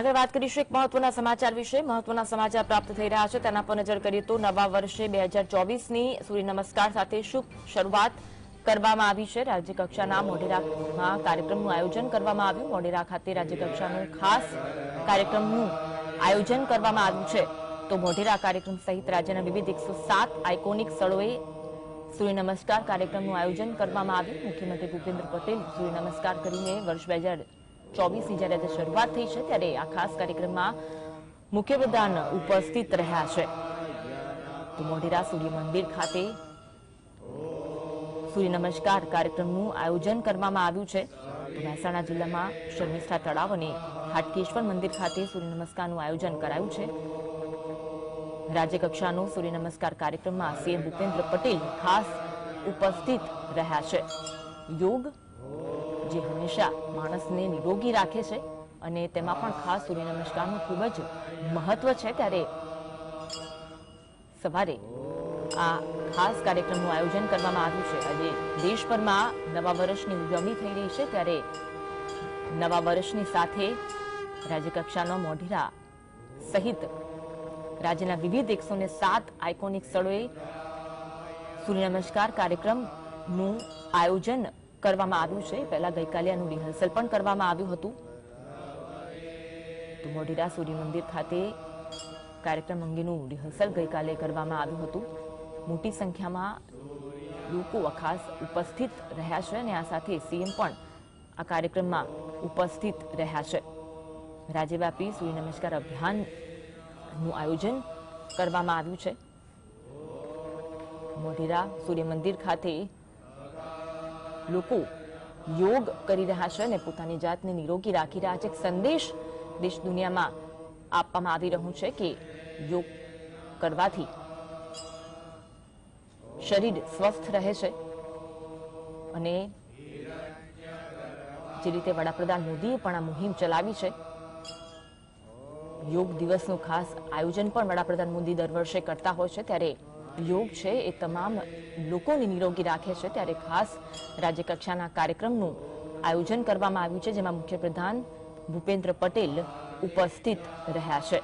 આગળ વાત કરીશું એક મહત્વના સમાચાર વિશે. મહત્વના સમાચાર પ્રાપ્ત થઈ રહ્યા છે. તેના પર નજર કરીએ તો નવા વર્ષે બે હજાર ચોવીસની સૂર્ય નમસ્કાર સાથે શુભ શરૂઆત કરવામાં આવી છે. રાજ્યકક્ષાના મોઢેરામાં કાર્યક્રમનું આયોજન કરવામાં આવ્યું. મોઢેરા ખાતે રાજ્યકક્ષાનું ખાસ કાર્યક્રમનું આયોજન કરવામાં આવ્યું છે. તો મોઢેરા કાર્યક્રમ સહિત રાજ્યના વિવિધ એકસો આઇકોનિક સ્થળોએ સૂર્ય નમસ્કાર કાર્યક્રમનું આયોજન કરવામાં આવ્યું. મુખ્યમંત્રી ભૂપેન્દ્ર પટેલ સૂર્ય નમસ્કાર કરીને વર્ષ બે ચોવીસની જ્યારે શરૂઆત થઈ છે ત્યારે આ ખાસ કાર્યક્રમમાં મુખ્યપ્રધાન ઉપસ્થિત રહ્યા છે. મોઢેરા સૂર્ય મંદિર ખાતે સૂર્ય નમસ્કાર કાર્યક્રમનું આયોજન કરવામાં આવ્યું છે. મહેસાણા જિલ્લામાં શર્મિષ્ઠા તળાવ અને હાટકેશ્વર મંદિર ખાતે સૂર્ય નમસ્કારનું આયોજન કરાયું છે. રાજ્યકક્ષાનો સૂર્ય નમસ્કાર કાર્યક્રમમાં સીએમ ભૂપેન્દ્ર પટેલ ખાસ ઉપસ્થિત રહ્યા છે. યોગ જે હંમેશા માણસને નિરોગી રાખે છે અને તેમાં પણ ખાસ સૂર્ય નમસ્કારનું ખૂબ જ મહત્વ છે ત્યારે સવારે આ ખાસ કાર્યક્રમનું આયોજન કરવામાં આવ્યું છે. આજે દેશભરમાં નવા વર્ષની ઉજવણી થઈ રહી છે ત્યારે નવા વર્ષની સાથે રાજ્યકક્ષાનો મોઢેરા સહિત રાજ્યના વિવિધ એકસો ને સાત આઇકોનિક સ્થળોએ સૂર્ય નમસ્કાર કાર્યક્રમનું આયોજન કરવામાં આવ્યું છે. પહેલા ગઈકાલે આનું રિહર્સલ પણ કરવામાં આવ્યું હતું. તો મોઢેરા સૂર્ય મંદિર ખાતે કાર્યક્રમ અંગેનું રિહર્સલ ગઈકાલે કરવામાં આવ્યું હતું. મોટી સંખ્યામાં લોકો ખાસ ઉપસ્થિત રહ્યા છે અને આ સાથે સીએમ પણ આ કાર્યક્રમમાં ઉપસ્થિત રહ્યા છે. રાજ્યવ્યાપી સૂર્ય નમસ્કાર અભિયાનનું આયોજન કરવામાં આવ્યું છે. મોઢેરા સૂર્ય મંદિર ખાતે લોકો યોગ કરી રહ્યા છે અને પોતાની જાતને નિરોગી રાખી રહ્યા છે. એક સંદેશ દેશ દુનિયામાં આપવામાં આવી રહ્યું છે કે યોગ કરવાથી શરીર સ્વસ્થ રહે છે અને જે રીતે વડાપ્રધાન મોદીએ પણ આ મુહિમ ચલાવી છે, યોગ દિવસનું ખાસ આયોજન પણ વડાપ્રધાન મોદી દર વર્ષે કરતા હોય છે. ત્યારે યોગ છે એ તમામ લોકોને નિરોગી રાખે છે. ત્યારે ખાસ રાજ્યકક્ષાના કાર્યક્રમનું આયોજન કરવામાં આવ્યું છે, જેમાં મુખ્યપ્રધાન ભૂપેન્દ્ર પટેલ ઉપસ્થિત રહ્યા છે.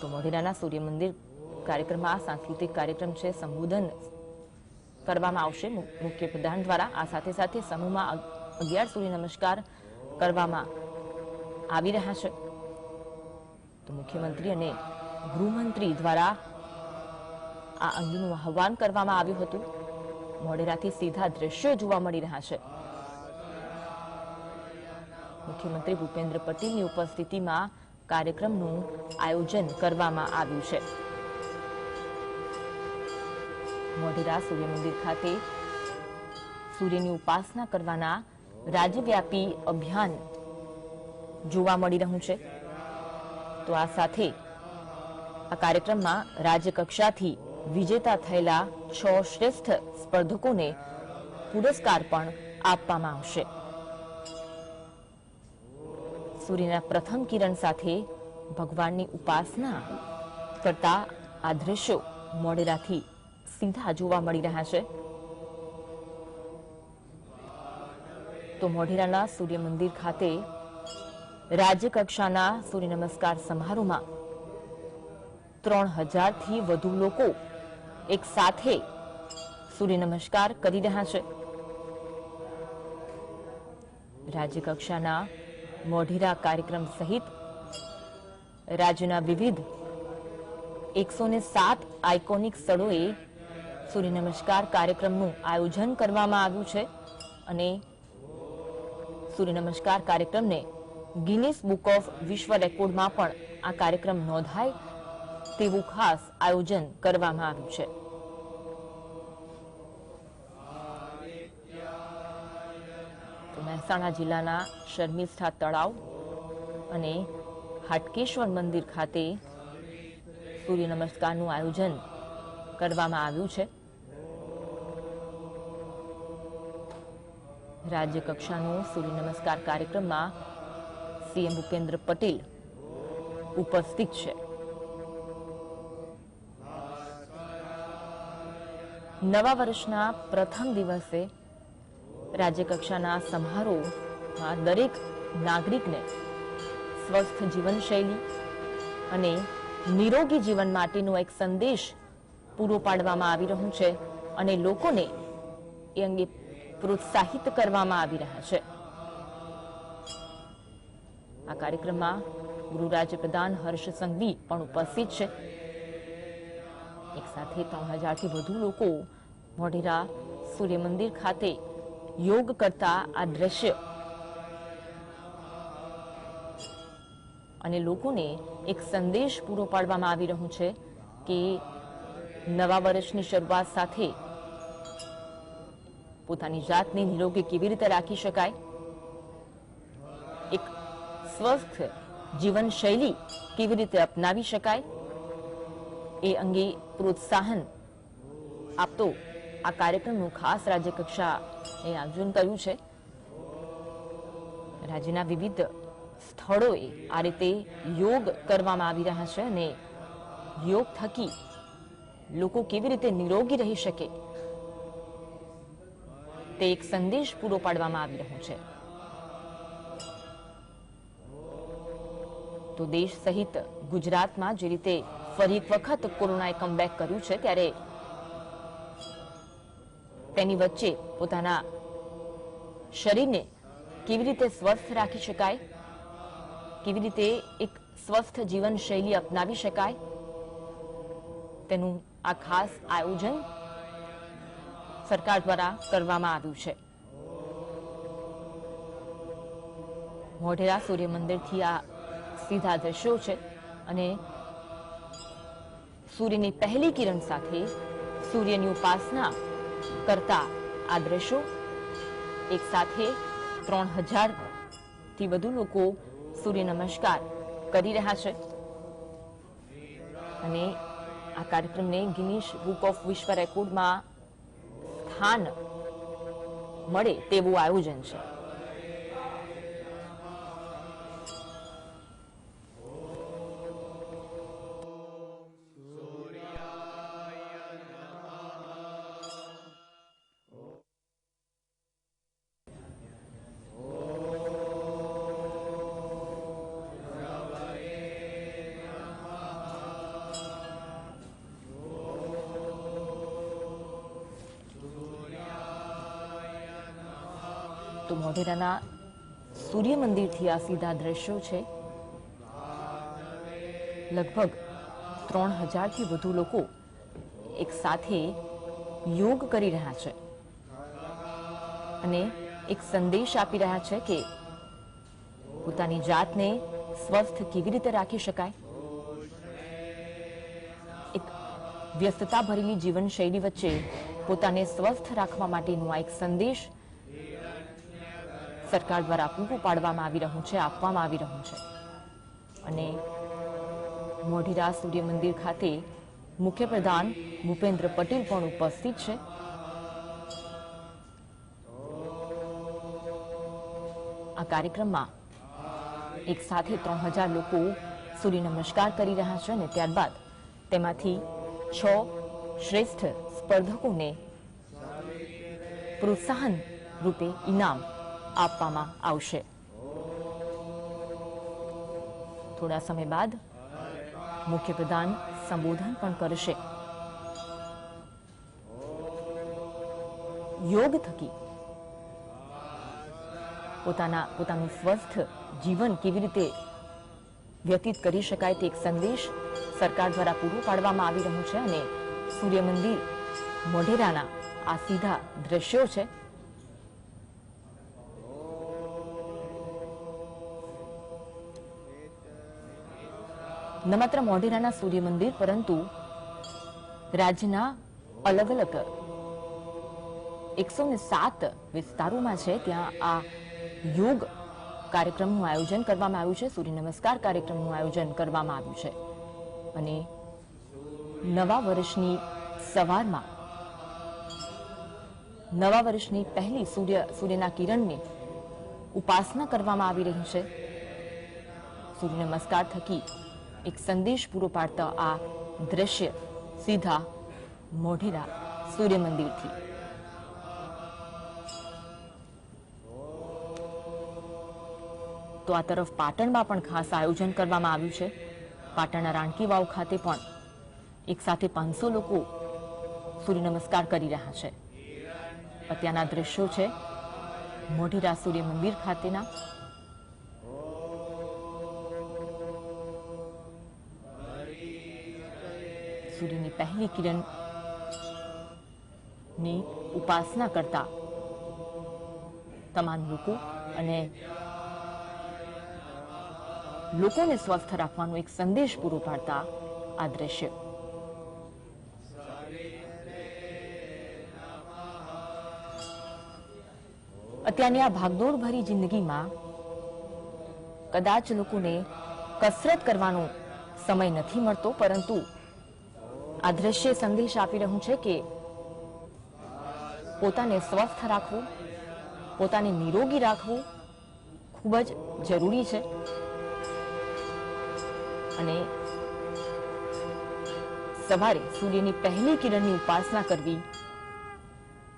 તો મોઢેરાના સૂર્ય મંદિર કાર્યક્રમમાં સાંસ્કૃતિક કાર્યક્રમ છે, સંબોધન કરવામાં આવશે. મુખ્ય મુખ્યપ્રધાન દ્વારા આ સાથે સાથે સમૂહમાં અગિયાર સૂર્ય નમસ્કાર કરવામાં આવી રહ્યા છે. તો મુખ્યમંત્રી અને ગૃહમંત્રી દ્વારા આ અંગેનું આહવાન કરવામાં આવ્યું હતું. મોઢેરાથી સીધા દ્રશ્યો જોવા મળી રહ્યા છે. મુખ્યમંત્રી ભૂપેન્દ્ર પટેલની ઉપસ્થિતિમાં કાર્યક્રમનું આયોજન કરવામાં આવ્યું છે. મોઢેરા સૂર્ય મંદિર ખાતે સૂર્યની ઉપાસના કરવાના રાજ્યવ્યાપી અભિયાન જોવા મળી રહ્યું છે. તો આ સાથે આ કાર્યક્રમમાં રાજ્યકક્ષાથી વિજેતા થયેલા છ શ્રેષ્ઠ સ્પર્ધકોને પુરસ્કાર પણ આપવામાં આવશે. સૂર્યના પ્રથમ કિરણ સાથે ભગવાનની ઉપાસના કરતા આ દ્રશ્યો મોડેરાથી સીધા જોવા મળી રહ્યા છે. તો મોઢેરાના સૂર્ય મંદિર ખાતે રાજ્યકક્ષાના સૂર્ય નમસ્કાર સમારોહમાં ત્રણ હજારથી વધુ લોકો એક સાથે સૂર્ય નમસ્કાર કરી રહ્યા છે. રાજ્યકક્ષાના મોઢેરા કાર્યક્રમ સહિત રાજ્યના વિવિધ એકસો ને સાત આઇકોનિક સ્થળોએ સૂર્ય નમસ્કાર કાર્યક્રમનું આયોજન કરવામાં આવ્યું છે અને સૂર્ય નમસ્કાર કાર્યક્રમને ગિનિસ બુક ઓફ વિશ્વ રેકોર્ડમાં પણ આ કાર્યક્રમ નોંધાય તેવું ખાસ આયોજન કરવામાં આવ્યું છે. મહેસાણા જિલ્લાના શર્મિષ્ઠા તળાવ અને હાટકેશ્વર મંદિર ખાતે સૂર્ય નમસ્કારનું આયોજન કરવામાં આવ્યું છે. રાજ્ય કક્ષાનો સૂર્ય નમસ્કાર કાર્યક્રમમાં સીએમ ભૂપેન્દ્ર પટેલ ઉપસ્થિત છે. નવા વર્ષના પ્રથમ દિવસે રાજ્યકક્ષાના સમારોહમાં દરેક નાગરિકને સ્વસ્થ જીવનશૈલી અને નિરોગી જીવન માટેનો એક સંદેશ પૂરો પાડવામાં આવી રહ્યો છે અને લોકોને એ અંગે પ્રોત્સાહિત કરવામાં આવી રહ્યા છે. આ કાર્યક્રમમાં ગૃહ રાજ્ય પ્રધાન હર્ષ સંઘવી પણ ઉપસ્થિત છે. એક સાથે ત્રણ હજારથી વધુ લોકો મોઢેરા સૂર્ય મંદિર ખાતે યોગ કરતા આ દ્રશ્ય. અને લોકોને એક સંદેશ પૂરો પાડવામાં આવી રહ્યો છે કે નવા વર્ષની શરૂઆત સાથે પોતાની જાતને નિરોગી કેવી રીતે રાખી શકાય? એક સ્વસ્થ જીવનશૈલી કેવી રીતે અપનાવી શકાય? એ અંગે પ્રોત્સાહન આપતો આ કાર્યક્રમનું ખાસ રાજ્ય કક્ષાએ આયોજન કર્યું છે. રાજ્યના વિવિધ સ્થળોએ આ રીતે યોગ કરવામાં આવી રહ્યા છે અને યોગ થકી લોકો કેવી રીતે નિરોગી રહી શકે તે એક સંદેશ પૂરો પાડવામાં આવી રહ્યો છે. તો દેશ સહિત ગુજરાતમાં જે રીતે ફરી એક વખત કોરોનાએ કમબેક કર્યું છે ત્યારે તેની વચ્ચે પોતાના શરીરને કેવી રીતે સ્વસ્થ રાખી શકાય, કેવી રીતે એક સ્વસ્થ જીવનશૈલી અપનાવી શકાય, તેનું આ ખાસ આયોજન સરકાર દ્વારા કરવામાં આવ્યું છે. મોઢેરા સૂર્ય મંદિરથી આ સીધા દ્રશ્યો છે અને સૂર્યની પહેલી કિરણ સાથે સૂર્યની ઉપાસના કરતા આ દ્રશ્યો એક સાથે ત્રણ હજારથી વધુ લોકો સૂર્ય નમસ્કાર કરી રહ્યા છે. અને આ કાર્યક્રમને ગિનિશ બુક ઓફ વિશ્વ રેકોર્ડમાં સ્થાન મળે તેવું આયોજન છે. મોઢેરાના સૂર્ય મંદિરથી આ સીધા દ્રશ્યો છે. લગભગ ત્રણ હજારથી વધુ લોકો એક સાથે યોગ કરી રહ્યા છે અને એક સંદેશ આપી રહ્યા છે કે પોતાની જાતને સ્વસ્થ કેવી રીતે રાખી શકાય? એક વ્યસ્તતા ભરેલી જીવનશૈલી વચ્ચે પોતાને સ્વસ્થ રાખવા માટેનો આ એક સંદેશ સરકાર દ્વારા પૂરું પાડવામાં આવી રહ્યું છે, આપવામાં આવી રહ્યું છે. અને મોઢેરા સૂર્ય મંદિર ખાતે મુખ્યપ્રધાન ભૂપેન્દ્ર પટેલ પણ ઉપસ્થિત છે. આ કાર્યક્રમમાં એક સાથે ત્રણ હજાર લોકો સૂર્ય નમસ્કાર કરી રહ્યા છે અને ત્યારબાદ તેમાંથી છ શ્રેષ્ઠ સ્પર્ધકોને પ્રોત્સાહન રૂપે ઇનામ આપવામાં આવશે. થોડા સમય બાદ મુખ્યપ્રધાન સંબોધન પણ કરશે. યોગ થકી પોતાના, પોતાનું સ્વસ્થ જીવન કેવી રીતે વ્યતીત કરી શકાય તે એક સંદેશ સરકાર દ્વારા પૂરો પાડવામાં આવી રહ્યો છે અને સૂર્ય મંદિર મોઢેરાના આ સીધા દ્રશ્યો છે ન માત્ર મોઢેરાના સૂર્ય મંદિર પરંતુ રાજ્યના અલગ અલગ એકસો ને સાત વિસ્તારોમાં છે. ત્યાં આ યોગ કાર્યક્રમનું આયોજન કરવામાં આવ્યું છે. સૂર્ય નમસ્કાર કાર્યક્રમનું આયોજન કરવામાં આવ્યું છે. અને નવા વર્ષની સવારમાં, નવા વર્ષની પહેલી સૂર્ય, સૂર્યના કિરણની ઉપાસના કરવામાં આવી રહી છે. સૂર્ય નમસ્કાર થકી એક સંદેશ પૂરો પાડતા આ દ્રશ્ય સીધા મોઢેરા સૂર્ય મંદિરથી તો આ તરફ પાટણમાં પણ ખાસ આયોજન કરવામાં આવ્યું છે. પાટણના રાણકી વાવ ખાતે પણ એક સાથે પાંચસો લોકો સૂર્ય નમસ્કાર કરી રહ્યા છે. અત્યારના દ્રશ્યો છે મોઢેરા સૂર્ય મંદિર ખાતેના સૂર્યની પહેલી કિરણની ઉપાસના કરતા તમામ લોકો અને લોકોને સ્વસ્થ રાખવાનો એક સંદેશ પૂરો પાડતા આ દ્રશ્ય. અત્યારની આ ભાગદોડ ભરી જિંદગીમાં કદાચ લોકોને કસરત કરવાનો સમય નથી મળતો, પરંતુ આ દ્રશ્ય સંદેશ આપી રહ્યું છે કે પોતાને સ્વસ્થ રાખવું, પોતાને નિરોગી રાખવું ખૂબ જ જરૂરી છે. અને સવારે સૂર્યની પહેલી કિરણની ઉપાસના કરવી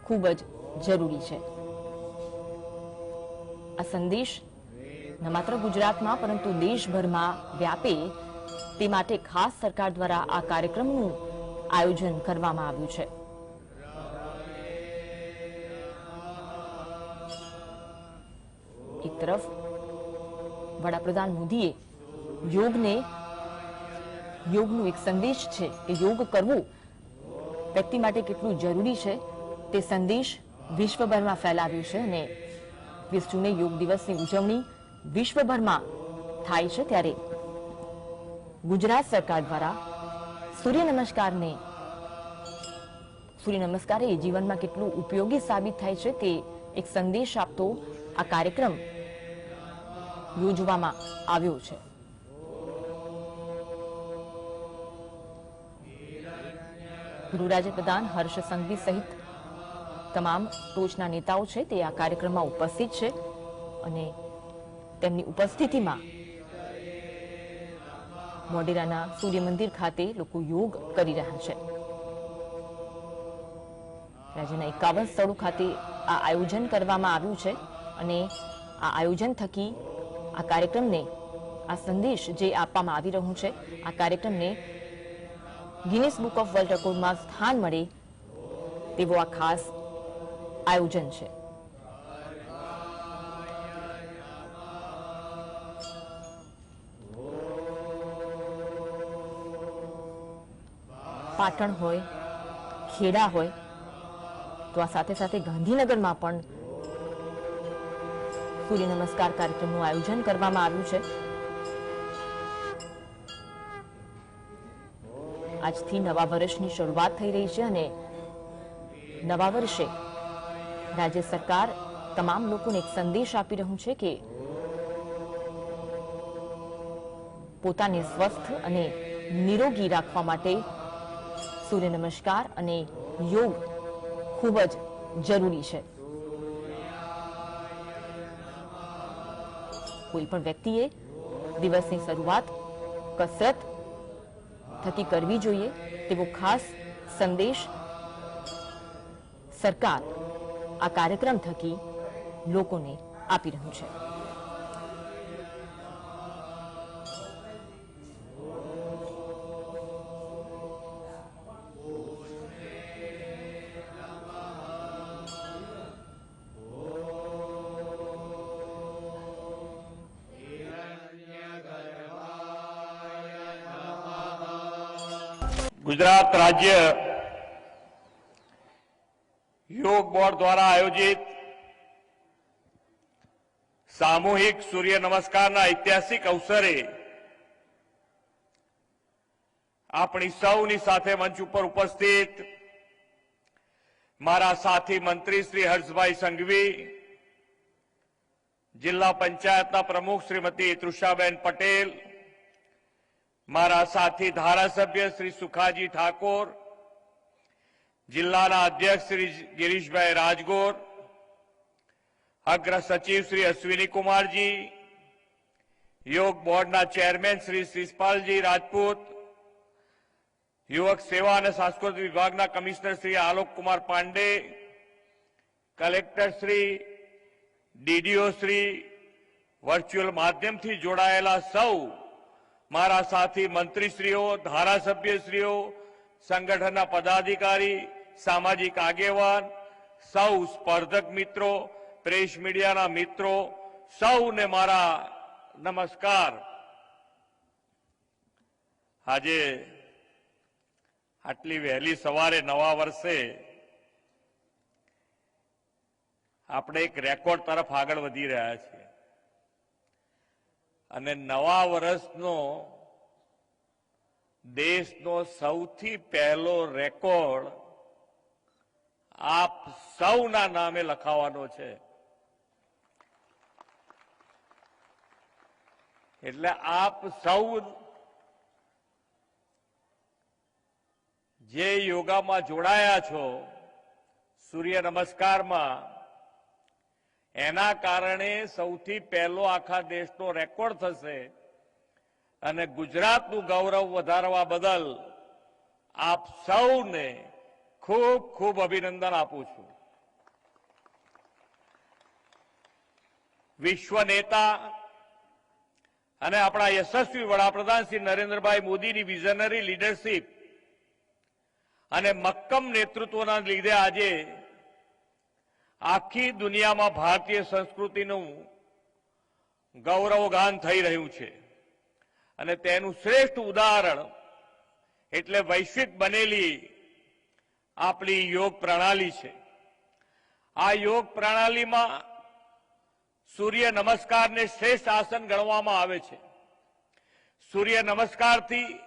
ખૂબ જ જરૂરી છે. આ સંદેશ ન માત્ર ગુજરાતમાં, પરંતુ દેશભરમાં વ્યાપે. તે માટે ખાસ સરકાર દ્વારા આ કાર્યક્રમનું આયોજન કરવામાં આવ્યું છે. એક તરફ વડાપ્રધાન મોદીએ યોગને, યોગનું એક સંદેશ છે કે યોગ કરવું વ્યક્તિ માટે કેટલું જરૂરી છે તે સંદેશ વિશ્વભરમાં ફેલાવ્યો છે અને વીસ જૂને યોગ દિવસની ઉજવણી વિશ્વભરમાં થાય છે ત્યારે ગુજરાત સરકાર દ્વારા સૂર્ય નમસ્કારને. સૂર્ય નમસ્કાર એ જીવનમાં કેટલું ઉપયોગી સાબિત થાય છે તે એક સંદેશ આપતો આ કાર્યક્રમ યોજવામાં આવ્યો છે. ગૃહરાજ્ય પ્રધાન હર્ષ સંઘવી સહિત તમામ ટોચના નેતાઓ છે તે આ કાર્યક્રમમાં ઉપસ્થિત છે અને તેમની ઉપસ્થિતિમાં મોઢેરાના સૂર્ય મંદિર ખાતે લોકો યોગ કરી રહ્યા છે. રાજ્યના એકાવન સ્થળો ખાતે આ આયોજન કરવામાં આવ્યું છે અને આ આયોજન થકી આ કાર્યક્રમને, આ સંદેશ જે આપવામાં આવી રહ્યું છે, આ કાર્યક્રમને ગિનિસ બુક ઓફ વર્લ્ડ રેકોર્ડમાં સ્થાન મળે તેવો આ ખાસ આયોજન છે. પાટણ હોય, ખેડા હોય, તો આ સાથે સાથે ગાંધીનગરમાં પણ સૂર્ય નમસ્કાર કાર્યક્રમનું આયોજન કરવામાં આવ્યું છે. આજથી નવા વર્ષની શરૂઆત થઈ રહી છે અને નવા વર્ષે રાજ્ય સરકાર તમામ લોકોને એક સંદેશ આપી રહ્યું છે કે પોતાને સ્વસ્થ અને નિરોગી રાખવા માટે સૂર્ય નમસ્કાર અને યોગ ખૂબ જ જરૂરી છે. કોઈ પણ વ્યક્તિએ દિવસની શરૂઆત કસરત થકી કરવી જોઈએ તેવો ખાસ સંદેશ સરકાર આ કાર્યક્રમ થકી લોકોને આપી રહ્યું છે. ગુજરાત રાજ્ય યોગ બોર્ડ દ્વારા આયોજિત સામૂહિક સૂર્ય નમસ્કારના ઐતિહાસિક અવસરે આપણી સૌની સાથે મંચ ઉપર ઉપસ્થિત મારા સાથી મંત્રી શ્રી હર્ષભાઈ સંઘવી, જિલ્લા પંચાયતના પ્રમુખ શ્રીમતી તૃષાબેન પટેલ મારા સાથી ધારાસભ્ય શ્રી સુખાજી ઠાકોર જિલ્લાના અધ્યક્ષ શ્રી ગિરીશભાઈ રાજગોર અગ્ર સચિવ શ્રી અશ્વિની કુમારજી યોગ બોર્ડના ચેરમેન શ્રી શિષપાલજી રાજપૂત યુવક સેવા અને સાંસ્કૃતિક વિભાગના commissioner Shri Alok Kumar Pandey collector Shri DDO Shri virtual માધ્યમથી જોડાયેલા સૌ મારા સાથી મંત્રીશ્રીઓ, ધારાસભ્યશ્રીઓ, સંગઠનના પદાધિકારી, સામાજિક આગેવાન, સૌ સ્પર્ધક મિત્રો, પ્રેસ મીડિયાના મિત્રો, સૌને મારા નમસ્કાર. આજે આટલી વહેલી સવારે નવા વર્ષે આપણે એક રેકોર્ડ તરફ આગળ વધી રહ્યા છીએ. અને નવા વર્ષનો દેશનો સૌથી પહેલો રેકોર્ડ આપ સૌના નામે લખાવાનો છે. એટલે આપ સૌ જે યોગામાં જોડાયા છો, સૂર્ય નમસ્કારમાં એના કારણે સૌથી પહેલો આખા દેશનો રેકોર્ડ થશે અને ગુજરાતનું ગૌરવ વધારવા બદલ આપ સૌને ખૂબ ખૂબ અભિનંદન આપું છું. વિશ્વ નેતા અને આપણા યશસ્વી વડાપ્રધાન શ્રી નરેન્દ્રભાઈ મોદીની વિઝનરી લીડરશીપ અને મક્કમ નેતૃત્વના લીધે આજે આખી દુનિયામાં ભારતીય સંસ્કૃતિનું ગૌરવગાન થઈ રહ્યું છે. અને તેનું શ્રેષ્ઠ ઉદાહરણ એટલે વૈશ્વિક બનેલી આપણી યોગ પ્રણાલી છે. આ યોગ પ્રણાલીમાં સૂર્ય નમસ્કારને શ્રેષ્ઠ આસન ગણવામાં આવે છે. સૂર્ય નમસ્કારથી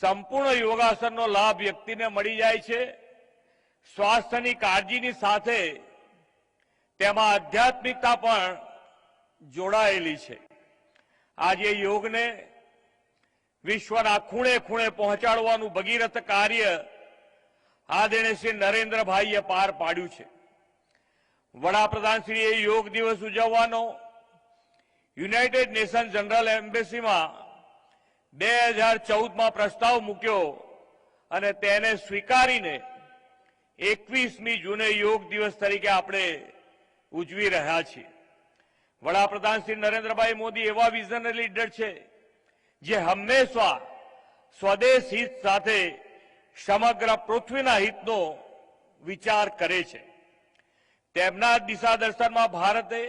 સંપૂર્ણ યોગાસનનો લાભ વ્યક્તિને મળી જાય છે. સ્વાસ્થ્યની કાળજીની સાથે તેમાં આધ્યાત્મિકતા પણ જોડાયેલી છે. આજે યોગને વિશ્વના ખૂણે ખૂણે પહોંચાડવાનું ભગીરથ કાર્ય આદરણીય શ્રી નરેન્દ્રભાઈએ પાર પાડ્યું છે. વડાપ્રધાનશ્રીએ યોગ દિવસ ઉજવવાનો. યુનાઇટેડ નેશન જનરલ એમ્બેસીમાં બે હજાર ચૌદમાં પ્રસ્તાવ મૂક્યો અને તેને સ્વીકારીને એકવીસમી જૂને યોગ દિવસ તરીકે આપણે ઉજવી રહ્યા છીએ. વડાપ્રધાન શ્રી નરેન્દ્રભાઈ મોદી એવા વિઝનરી લીડર છે, જે હંમેશા સ્વદેશ હિત સાથે સમગ્ર પૃથ્વીના હિતનો વિચાર કરે છે. તેમના દિશા દર્શનમાં ભારતે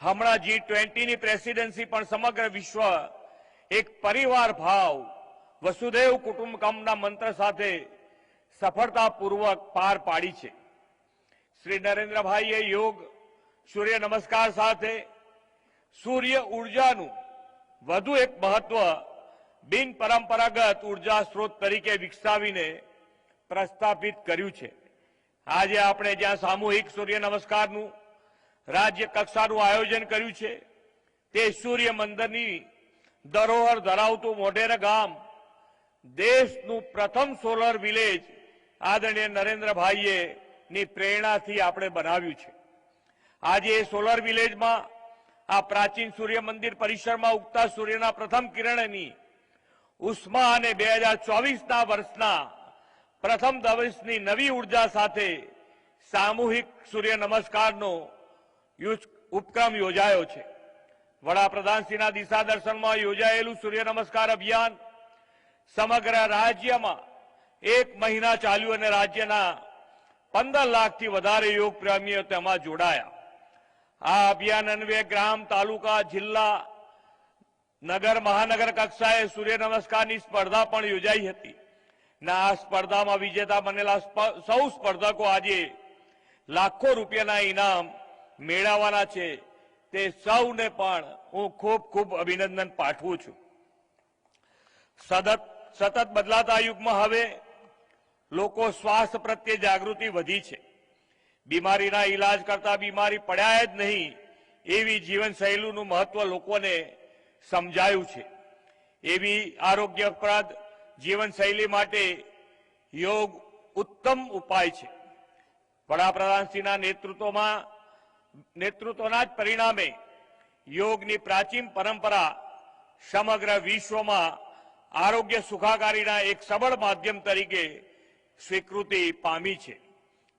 હમણાં જી ટ્વેન્ટીની પ્રેસિડેન્સી પણ સમગ્ર વિશ્વ એક પરિવાર ભાવ વસુદેવ કુટુંબકમના મંત્ર સાથે સફળતાપૂર્વક પાર પાડી છે. શ્રી નરેન્દ્રભાઈએ યોગ, સૂર્ય નમસ્કાર સાથે સૂર્ય ઉર્જાનું વધુ એક મહત્વ બિન પરંપરાગત ઊર્જા સ્ત્રોત તરીકે વિકસાવીને પ્રસ્થાપિત કર્યું છે. આજે આપણે જ્યાં સામૂહિક સૂર્ય નમસ્કારનું રાજ્ય કક્ષાનું આયોજન કર્યું છે, તે સૂર્ય મંદિરની ધરોહર ધરાવતું મોઢેરા ગામ, દેશનું પ્રથમ સોલર વિલેજ આદરણીય નરેન્દ્રભાઈએ ની પ્રેરણાથી આપણે બનાવ્યું છે. આજે એ સોલર વિલેજમાં આ પ્રાચીન સૂર્ય મંદિર પરિસરમાં ઉગતા સૂર્યના પ્રથમ કિરણની ઉષ્મા અને બે હજાર ચોવીસના વર્ષના પ્રથમ દિવસની નવી ઊર્જા સાથે સામૂહિક સૂર્ય નમસ્કારનો ઉપક્રમ યોજાયો છે. વડાપ્રધાનશ્રીના દિશા દર્શનમાં યોજાયેલું સૂર્ય નમસ્કાર અભિયાન સમગ્ર રાજ્યમાં એક મહિના ચાલ્યું અને રાજ્યના પંદર લાખથી વધારે યોગ પ્રેમીઓ તેમાં જોડાયા. આ અભિયાન અન્વયે ગ્રામ, તાલુકા, જિલ્લા, નગર, મહાનગર કક્ષાએ સૂર્ય નમસ્કારની સ્પર્ધા પણ યોજાઈ હતી. ને આ સ્પર્ધામાં વિજેતા બનેલા સૌ સ્પર્ધકો આજે લાખો રૂપિયાના ઇનામ મેળવવાના છે. તે સૌને પણ હું ખૂબ ખૂબ અભિનંદન પાઠવું છું. સતત સતત બદલાતા યુગમાં હવે લોકો સ્વાસ્થ્ય પ્રત્યે જાગૃતિ વધી છે. બીમારીના ઈલાજ કરતા બીમારી પડ્યા જ નહીં એવી જીવનશૈલીનું મહત્વ લોકોને સમજાયું છે. એવી આરોગ્ય અપરાધ જીવનશૈલી માટે યોગ ઉત્તમ ઉપાય છે. વડાપ્રધાનશ્રીના નેતૃત્વમાં, નેતૃત્વના જ પરિણામે યોગની પ્રાચીન પરંપરા સમગ્ર વિશ્વમાં આરોગ્ય સુખાકારીના એક સબળ માધ્યમ તરીકે સ્વીકૃતિ પામી છે.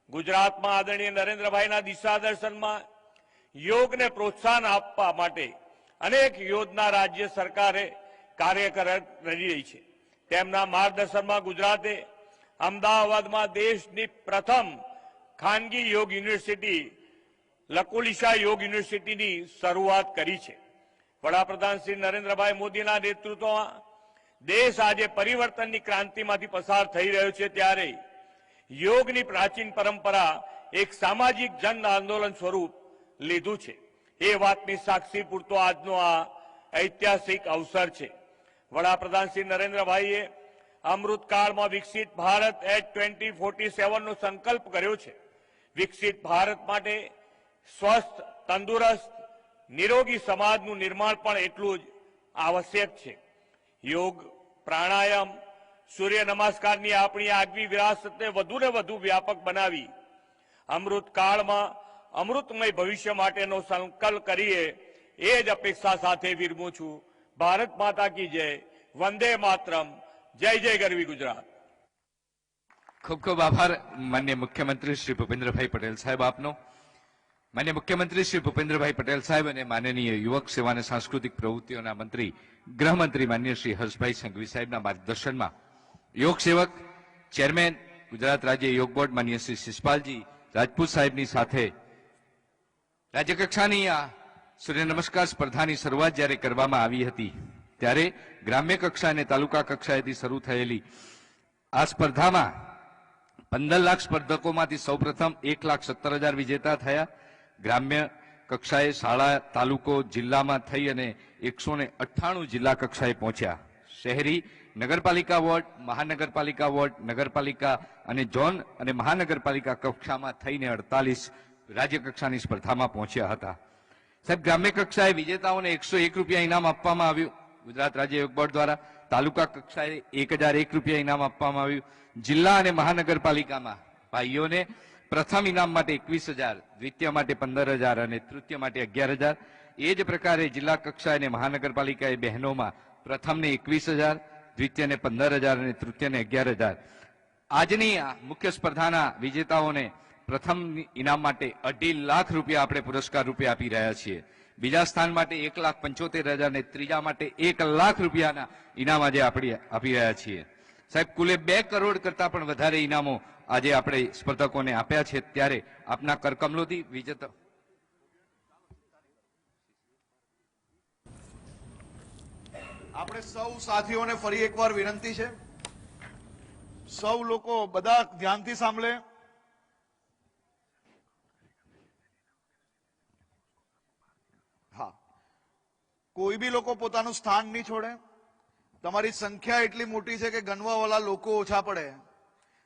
ગુજરાતમાં આદરણીય નરેન્દ્રભાઈના દિશા દર્શનમાં યોગને પ્રોત્સાહન આપવા માટે અનેક યોજના રાજ્ય સરકારે કાર્ય કરી રહી છે. તેમના માર્ગદર્શનમાં ગુજરાતે અમદાવાદમાં દેશની પ્રથમ ખાનગી યોગ યુનિવર્સિટી લકુલિશા યોગ યુનિવર્સિટીની શરૂઆત કરી છે. વડાપ્રધાન શ્રી નરેન્દ્રભાઈ મોદીના નેતૃત્વમાં દેશ આજે પરિવર્તનની ક્રાંતિમાંથી પસાર થઈ રહ્યો છે ત્યારે યોગની પ્રાચીન પરંપરા એક સામાજિક જન આંદોલન સ્વરૂપ લીધું છે. એ વાતની સાક્ષી પૂરતો આજનો આ ઐતિહાસિક અવસર છે. વડાપ્રધાન શ્રી નરેન્દ્રભાઈએ અમૃતકાળમાં વિકસિત ભારત એટ ટ્વેન્ટી ફોર્ટી સેવનનો સંકલ્પ કર્યો છે. વિકસિત ભારત માટે સ્વસ્થ, તંદુરસ્ત, નિરોગી સમાજનું નિર્માણ પણ એટલું જ આવશ્યક છે. યોગ, પ્રાણાયામ, સૂર્ય નમસ્કારની આપણી આગવી વિરાસતને વધુ ને વધુ વ્યાપક બનાવી અમૃત કાળમાં અમૃતમય ભવિષ્ય માટેનો સંકલ્પ કરીએ, એ જ અપેક્ષા સાથે વિરમું છું. ભારત માતા કી જય. વંદે માતરમ. જય જય ગરવી ગુજરાત. ખૂબ ખૂબ આભાર. માન્ય મુખ્યમંત્રી શ્રી ભૂપેન્દ્રભાઈ પટેલ સાહેબ આપનો. માન્ય મુખ્યમંત્રી શ્રી ભૂપેન્દ્રભાઈ પટેલ સાહેબ અને માનનીય યુવક સેવા અને સાંસ્કૃતિક પ્રવૃત્તિઓના મંત્રી, ગૃહમંત્રી માન્ય શ્રી હર્ષભાઈ સંઘવી સાહેબના માર્ગદર્શનમાં યોગ સેવક, ચેરમેન, ગુજરાત રાજ્ય યોગ બોર્ડ માન્ય શ્રી શિષપાલજી રાજપૂત સાહેબની સાથે રાજ્ય કક્ષાની આ સૂર્ય નમસ્કાર સ્પર્ધાની શરૂઆત જ્યારે કરવામાં આવી હતી, ત્યારે ગ્રામ્ય કક્ષા અને તાલુકા કક્ષાએથી શરૂ થયેલી આ સ્પર્ધામાં પંદર લાખ સ્પર્ધકોમાંથી સૌપ્રથમ એક લાખ સત્તર હજાર વિજેતા થયા. ગ્રામ્ય કક્ષાએ શાળા, તાલુકો, જિલ્લામાં થઈ અને એકસો ને અઠ્ઠાણું જિલ્લા કક્ષાએ પહોંચ્યા. શહેરી નગરપાલિકા વોર્ડ, મહાનગરપાલિકા વોર્ડ, નગરપાલિકા અને ઝોન અને મહાનગરપાલિકા કક્ષામાં થઈને અડતાલીસ રાજ્ય કક્ષાની સ્પર્ધામાં પહોંચ્યા હતા. સાહેબ, ગ્રામ્ય કક્ષાએ વિજેતાઓને એકસો એક રૂપિયા ઇનામ આપવામાં આવ્યું. ગુજરાત રાજ્ય યોગ બોર્ડ દ્વારા તાલુકા કક્ષાએ એક હજાર એક રૂપિયા ઇનામ આપવામાં આવ્યું. જિલ્લા અને મહાનગરપાલિકામાં ભાઈઓને પ્રથમ ઇનામ માટે એકવીસ હજાર, દ્વિતીય માટે પંદર હજાર અને તૃતીય માટે અગિયાર હજાર. એ જ પ્રકારે જિલ્લા કક્ષાએ અને મહાનગરપાલિકાએ બહેનોમાં પ્રથમને એકવીસ હજાર, દ્વિતીયને પંદર હજાર અને તૃતીયને અગિયાર હજાર. આજની મુખ્ય સ્પર્ધાના વિજેતાઓને પ્રથમ ઇનામ માટે અઢી લાખ રૂપિયા આપણે પુરસ્કાર રૂપે આપી રહ્યા છીએ. બીજા સ્થાન માટે એક લાખ પંચોતેર હજાર અને ત્રીજા માટે એક લાખ રૂપિયાના ઇનામ આજે આપણે આપી રહ્યા છીએ. સાહેબ, કુલે બે કરોડ કરતા પણ વધારે ઇનામો આજે આપણે સ્પર્ધકોને આપ્યા છે ત્યારે આપના કરકમલોથી વિજેતા આપણે સૌ સાથીઓને ફરી એકવાર વિનંતી છે. સૌ લોકો બધા ધ્યાનથી સાંભળે. હા. કોઈ બી લોકો પોતાનું સ્થાન નહીં છોડે. તમારી સંખ્યા એટલી મોટી છે કે ગણવાવાળા લોકો ઓછા પડે.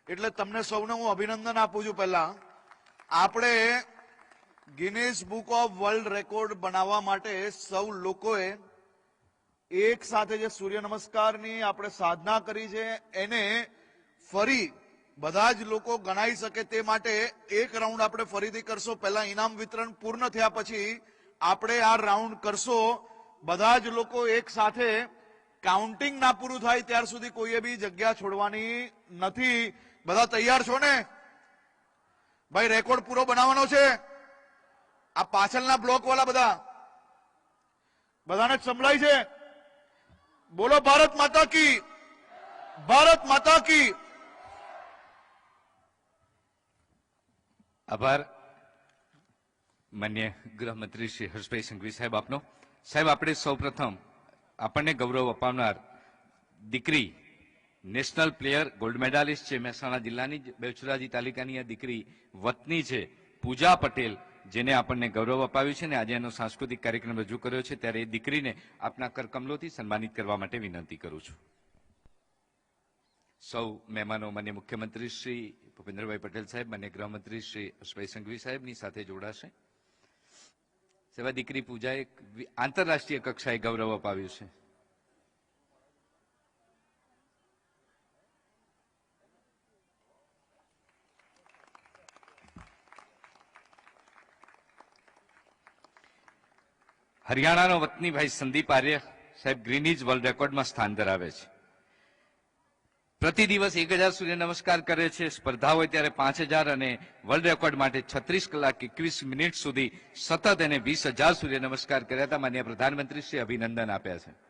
એટલે તમને સૌને હું અભિનંદન આપું છું પહેલા. આપણે Guinness book of world record બનાવવા માટે સૌ લોકોએ એક સાથે જે સૂર્ય નમસ્કારની આપણે સાધના કરી છે, એને ફરી બધા જ લોકો ગણાઈ શકે તે માટે એક રાઉન્ડ આપણે ફરીથી કરશો. પહેલા ઇનામ વિતરણ પૂર્ણ થયા પછી આપણે આ રાઉન્ડ કરશો. બધા જ લોકો એક સાથે કાઉન્ટિંગ ના પૂરું થાય, ત્યાર સુધી કોઈએ બી જગ્યા છોડવાની નથી. બધા તૈયાર છો ને? ભાઈ રેકોર્ડ પૂરો બનાવવાનો છે. આ પાછળના બ્લોક વાળા બધા. બધાને જ સંભળાય છે. બોલો, ભારત માતા કી. ભારત માતા કી. આભાર. માન્ય ગૃહમંત્રી શ્રી હર્ષભાઈ સંઘવી સાહેબ આપનો. સાહેબ, આપણે સૌપ્રથમ આપણને ગૌરવ અપાવનાર દીકરી નેશનલ પ્લેયર, ગોલ્ડ મેડાલિસ્ટ છે મહેસાણા જિલ્લાની, જ બેચરાજી તાલુકાની આ દીકરી વતની છે પૂજા પટેલ, જેને આપણને ગૌરવ અપાવ્યું છે ને આજે એનો સાંસ્કૃતિક કાર્યક્રમ રજૂ કર્યો છે. ત્યારે એ દીકરીને આપના કરકમલોથી સન્માનિત કરવા માટે વિનંતી કરું છું. સૌ મહેમાનો મને મુખ્યમંત્રી શ્રી ભૂપેન્દ્રભાઈ પટેલ સાહેબ મને ગૃહમંત્રી શ્રી હર્ષભાઈ સંઘવી સાહેબની સાથે જોડાશે. સેવા દીકરી પૂજાએ આંતરરાષ્ટ્રીય કક્ષાએ ગૌરવ અપાવ્યું છે. હરિયાણાનો વતની ભાઈ સંદીપ આર્ય સાહેબ ગ્રીનીજ વર્લ્ડ રેકોર્ડમાં સ્થાન ધરાવે છે. પ્રતિ દિવસ એક હજાર સૂર્ય નમસ્કાર કરે છે, સ્પર્ધા હોય ત્યારે પાંચ હજાર અને વર્લ્ડ રેકોર્ડ માટે છત્રીસ કલાક એકવીસ મિનિટ સુધી સતત એને વીસ હજાર સૂર્ય નમસ્કાર કર્યા હતા. માન્ય પ્રધાનમંત્રી શ્રી અભિનંદન આપ્યા છે.